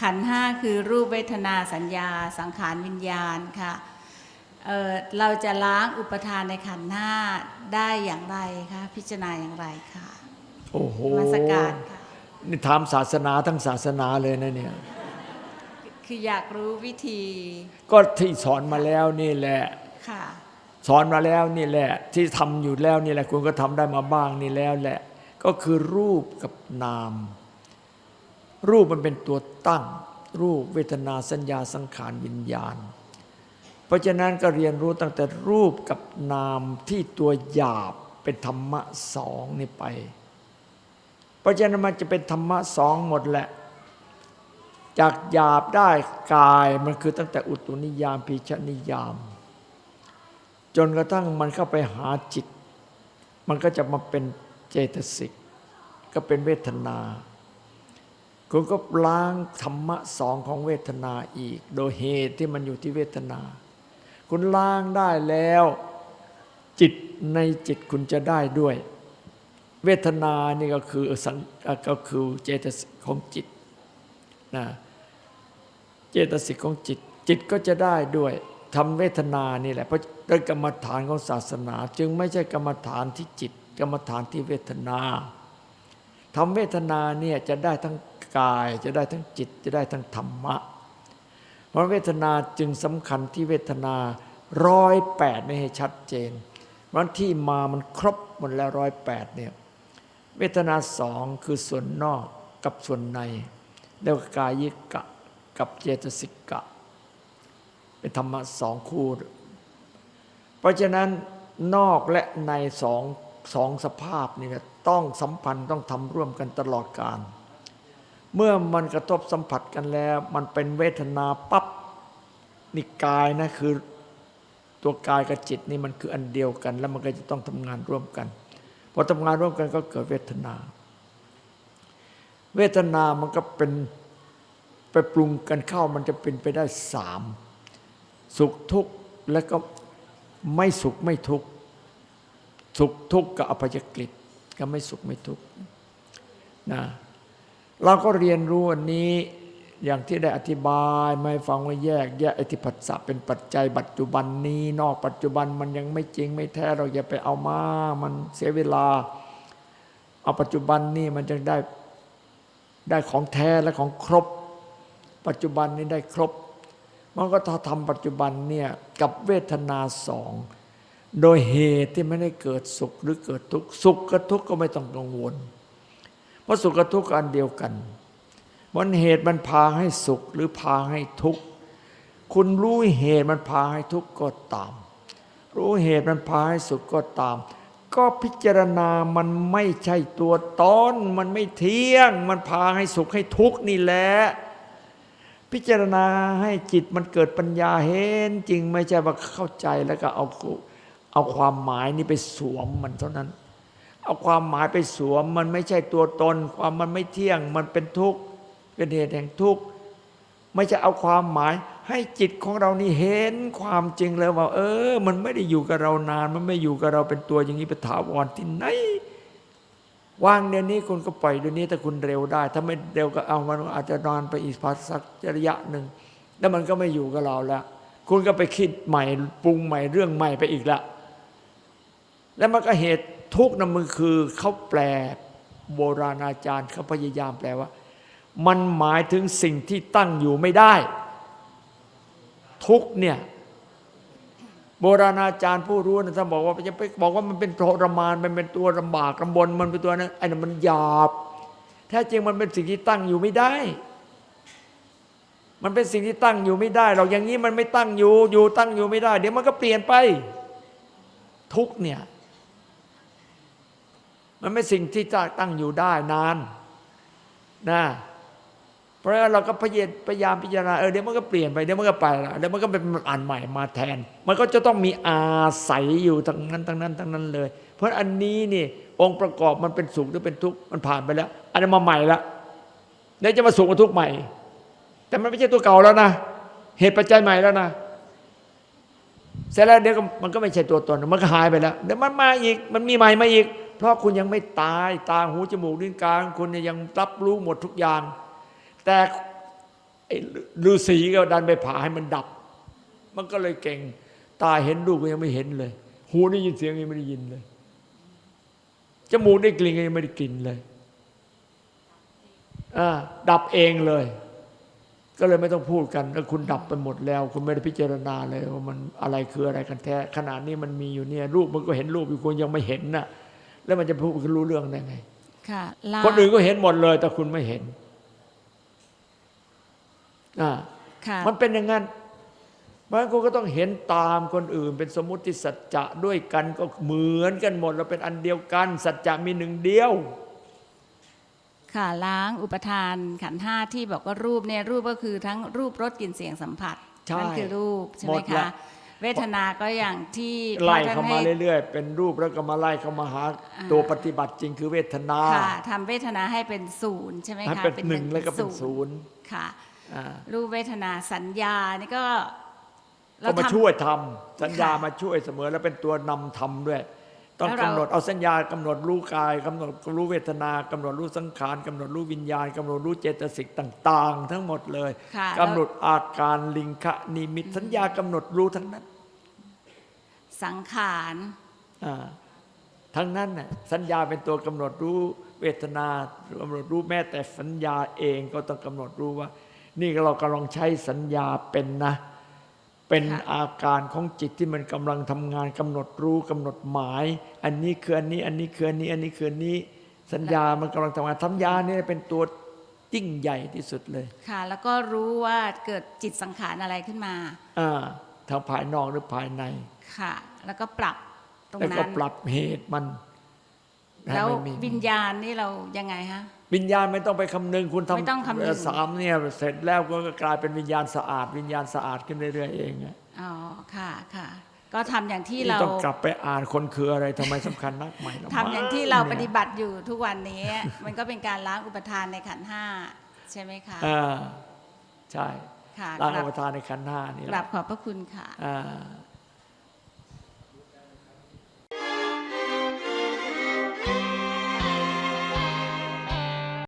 ขันธ์ห้าคือรูปเวทนาสัญญา สังขารวิญญาณค่ะเอ่อเราจะล้างอุปทานในขันธ์ห้าได้อย่างไรคะพิจารณาอย่างไรค่ะโอ้โหมาสการค่ะนี่ถามศาสนาทั้งศาสนาเลยนะเนี่ยคืออยากรู้วิธี ก็ที่สอนมาแล้วนี่แหละค่ะสอนมาแล้วนี่แหละ ที่ทำอยู่แล้วนี่แหละคุณก็ทำได้มาบ้างนี่แล้วแหละ ก็คือรูปกับนาม รูปมันเป็นตัวตั้ง รูปเวทนาสัญญาสังขารวิญญาณ เพราะฉะนั้นก็เรียนรู้ตั้งแต่รูปกับนามที่ตัวหยาบเป็นธรรมะสองนี่ไป เพราะฉะนั้นมันจะเป็นธรรมะสองหมดแหละ จากหยาบได้กายมันคือตั้งแต่อุตุนิยามพีชนิยาม จนกระทั่งมันเข้าไปหาจิต มันก็จะมาเป็นเจตสิกก็เป็นเวทนา คุณก็ล้างธรรมะสองของเวทนาอีก โดยเหตุที่มันอยู่ที่เวทนา คุณล้างได้แล้ว จิตในจิตคุณจะได้ด้วย เวทนานี่ก็คือสังก็คือเจตสิกของจิตนะเจตสิกของจิต จิตก็จะได้ด้วยทำเวทนานี่แหละเพราะด้วยกรรมฐานของศาสนา จึงไม่ใช่กรรมฐานที่จิต กรรมฐานที่เวทนาทำเวทนาเนี่ยจะได้ทั้ง กาย จะได้ทั้งจิตจะได้ทั้งธรรมะ เพราะเวทนาจึงสำคัญที่เวทนาร้อยแปดไม่ให้ชัดเจนวันที่มามันครบหมดแล้วร้อยแปดเนี่ยเวทนาสองคือส่วนนอกกับส่วนในแล้วก็กายิกะกับเจตสิกะ เป็นธรรมะสองคู่ เพราะฉะนั้นนอกและในสองสองสภาพนี่นะต้องสัมพันธ์ต้องทำร่วมกันตลอดการ เมื่อมันกระทบสัมผัสกันแล้ว มันเป็นเวทนาปับ๊บนี่กายนะคือตัวกายกับจิตนี่มันคืออันเดียวกัน แล้วมันก็จะต้องทำงานร่วมกันพอทำงานร่วมกันก็เกิดเวทนา เวทนามันก็เป็นไปปรุงกันเข้ามันจะเป็นไปได้สามสุขทุกข์แล้วก็ไม่สุขไม่ทุกข์สุขทุกข์กับอภัยกฤตก็ไม่สุขไม่ทุกข์นะ เราก็เรียนรู้อันนี้อย่างที่ได้อธิบายไม่ฟังว่าแยก แยกอธิปัสสะเป็นปัจจัยปัจจุบันนี้ นอกปัจจุบันมันยังไม่จริงไม่แท้เราอย่าไปเอามามันเสียเวลา เอาปัจจุบันนี่มันจะได้ได้ของแท้และของครบ ปัจจุบันนี้ได้ครบ มันก็ถ้าทำปัจจุบันเนี่ยกับเวทนาสองโดยเหตุที่ไม่ได้เกิดสุขหรือเกิดทุกข์สุขกับทุกข์ก็ไม่ต้องกังวล เพราะสุขกับทุกข์อันเดียวกันวันเหตุมันพาให้สุขหรือพาให้ทุกข์คุณรู้เหตุมันพาให้ทุกข์ก็ตาม รู้เหตุมันพาให้สุขก็ตาม ก็พิจารณามันไม่ใช่ตัวตนมันไม่เที่ยง มันพาให้สุขให้ทุกข์นี่แหละพิจารณาให้จิตมันเกิดปัญญาเห็นจริงไม่ใช่ว่าเข้าใจแล้วก็เอาเอาความหมายนี้ไปสวมมันเท่านั้น เอาความหมายไปสวม มันไม่ใช่ตัวตน ความมันไม่เที่ยง มันเป็นทุกข์เป็นเหตุแห่งทุกข์ไม่ใช่เอาความหมาย ให้จิตของเรานี่เห็นความจริงแล้วว่า เออ มันไม่ได้อยู่กับเรานาน มันไม่อยู่กับเราเป็นตัวอย่างนี้เป็นถาวรที่ไหนว่างเดี๋ยวนี้คุณก็ปล่อยเดี๋ยวนี้ถ้าคุณเร็วได้ ถ้าไม่เร็วก็เอามันอาจจะนอนไปอีกพักสักระยะหนึ่งแล้วมันก็ไม่อยู่กับเราแล้วคุณก็ไปคิดใหม่ปรุงใหม่เรื่องใหม่ไปอีกละ แล้วมันก็เหตุ ทุกข์นมันคือเขาแปลโบราณอาจารย์เขาพยายามแปลว่า มันหมายถึงสิ่งที่ตั้งอยู่ไม่ได้ ทุกเนี่ยโบราณอาจารย์ผู้รู้นะท่านบอกว่าจะไปบอกว่ามันเป็นทรมานมันเป็นตัวลำบากลำบนมันเป็นตัวนั้นไอ้นั่นมันหยาบแท้จริงมันเป็นสิ่งที่ตั้งอยู่ไม่ได้ มันเป็นสิ่งที่ตั้งอยู่ไม่ได้ เราอย่างนี้มันไม่ตั้งอยู่อยู่ตั้งอยู่ไม่ได้ เดี๋ยวมันก็เปลี่ยนไป ทุกเนี่ย มันไม่สิ่งที่จะตั้งอยู่ได้นานนะเพราะฉะนั้นเราก็พยายามพิจารณาเออเดี๋ยวมันก็เปลี่ยนไปเดี๋ยวมันก็ไปละเดี๋ยวมันก็เป็นอันใหม่มาแทน มันก็จะต้องมีอาศัยอยู่ทั้งนั้นทั้งนั้นทั้งนั้นเลย เพราะอันนี้นี่องค์ประกอบมันเป็นสุขหรือเป็นทุกข์มันผ่านไปแล้ว อันนี้มาใหม่ละเดี๋ยวจะมาสุขมาทุกข์ใหม่ แต่มันไม่ใช่ตัวเก่าแล้วนะ เหตุปัจจัยใหม่แล้วนะเสร็จแล้วเดี๋ยวมันก็ไม่ใช่ตัวตนมันก็หายไปแล้วเดี๋ยวมันมาอีกมันมีใหม่มาอีก เพราะคุณยังไม่ตายตาหูจมูกลิ้นกายของคุณเนี่ยยังรับรู้หมดทุกอย่าง แต่ฤาษีก็ดันไปผ่าให้มันดับ มันก็เลยเก่ง ตาเห็นรูปก็ยังไม่เห็นเลย หูได้ยินเสียงยังไม่ได้ยินเลยจมูกได้กลิ่นยังไม่ได้กลิ่นเลยอ่าดับเองเลย ก็เลยไม่ต้องพูดกันแล้วคุณดับไปหมดแล้ว คุณไม่ได้พิจารณาเลยว่ามันอะไรคืออะไรกันแท้ขนาดนี้มันมีอยู่เนี่ยรูปมันก็เห็นรูปอยู่คุณยังไม่เห็นน่ะ แล้วมันจะพูดรู้เรื่องได้ไงค่ะล้างคนอื่นก็เห็นหมดเลย แต่คุณไม่เห็นอ่าค่ะมันเป็นอย่างนั้นเพราะฉะนั้นคุณก็ต้องเห็นตามคนอื่น เป็นสมมติสัจจะด้วยกันก็เหมือนกันหมด เราเป็นอันเดียวกัน สัจจะมีหนึ่งเดียว ค่ะล้างอุปทานขันธ์ห้าที่บอกว่ารูปเนี่ยรูปก็คือทั้งรูปรสกลิ่นเสียงสัมผัสใช่นั่นคือรูปใช่ไหหมมดละคะ เวทนาก็อย่างที่ไล่พ่อท่เข้านมาให้เรื่อยๆ เป็นรูปแล้วก็มาไล่เข้ามาหาอ่าตัวปฏิบัติจริงคือเวทนาค่ะทำเวทนาให้เป็นศูนย์ใช่ไหมให้คะเป็นหนึ่งแล้วก็เป็นศูนย์ค่ะอ่ารูปเวทนาสัญญานี่ก็ก็มาทำช่วยทำสัญญาค่ะมาช่วยเสมอแล้วเป็นตัวนำทำด้วย ต้องแล้วเรากำหนดเอาสัญญากำหนดรู้กายกำหนดรู้เวทนากำหนดรู้สังขารกำหนดรู้วิญญาณกำหนดรู้เจตสิกต่าง ๆ ทั้งหมดเลยค่ะกำหนดอาการลิงคะนิมิตสัญญากำหนดรู้ทั้งนั้น สังขารอ่าทั้งนั้นน่ะสัญญาเป็นตัวกำหนดรู้เวทนากำหนดรู้แม้แต่สัญญาเองก็ต้องกำหนดรู้ว่า นี่เรากำลังใช้สัญญาเป็นนะ เป็นอาการของจิตที่มันกำลังทำงานกำหนดรู้กำหนดหมาย อันนี้คืออันนี้อันนี้คืออันนี้อันนี้คืออันนี้ สัญญามันกำลังทำงานสัญญาเนี่ยเป็นตัวยิ่งใหญ่ที่สุดเลย ค่ะ แล้วก็รู้ว่าเกิดจิตสังขารอะไรขึ้นมาอ่าทางภายนอกหรือภายใน ค่ะ แล้วก็ปรับตรงแล้วก็นั้นปรับเหตุมันให้แล้วไม่มีวิญญาณนี่เรายังไงฮะ วิญญาณไม่ต้องไปคำนึงคุณทำไม่ต้องคำนึงเสามเนี่ยเสร็จแล้วก็กลายเป็นวิญญาณสะอาด วิญญาณสะอาดขึ้นเรื่อยๆเองอะอ๋อค่ะค่ะ ก็ทำอย่างที่นี่เราต้องกลับไปอ่านคนคืออะไรทำไมสำคัญนักใหม่ละทำอย่างที่เรามั้ปฏิบัติอยู่ทุกวันนี้ มันก็เป็นการล้างอุปทานในขันธ์ห้าใช่ไหมคะอ่าใช่ค่ะล้างกราอุบปทานในขันธ์ห้านี่แหกราละบขอบพระคุณค่ะ อ่า